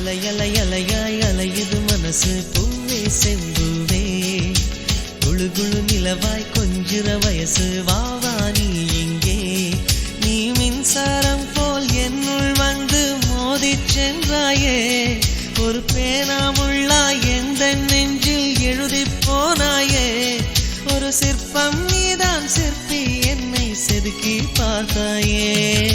அலையலை அலையாய் அலையுது மனசு. பூவே செம்புவே. குழு குழு நிலவாய் கொஞ்சிற வயசு. வாவா நீ இங்கே. நீ மின்சாரம் போல் என்னுள் வந்து மோதி சென்றாயே ஒரு பேனாமுள்ளாய் எந்த நெஞ்சில் எழுதி போனாயே. ஒரு சிற்பம் நீதான் சிற்பி என்னை செதுக்கி பார்த்தாயே.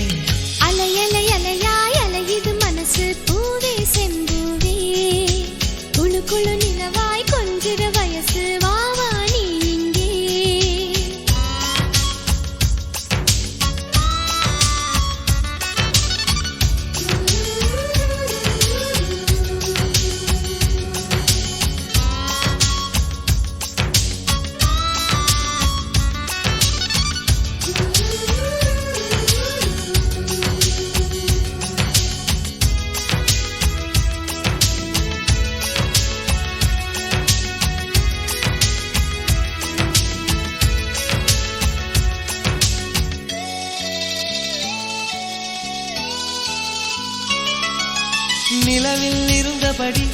நிலவில் இருந்தபடி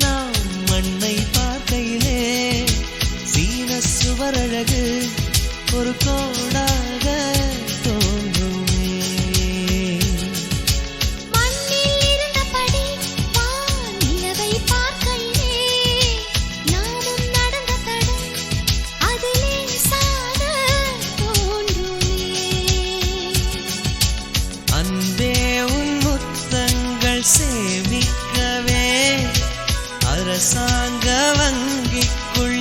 நாம் மண்ணை பார்க்கையிலே. சீன சுவரழகு ஒரு கோடா சேமிக்கவே அரசாங்க வங்கிக்குள்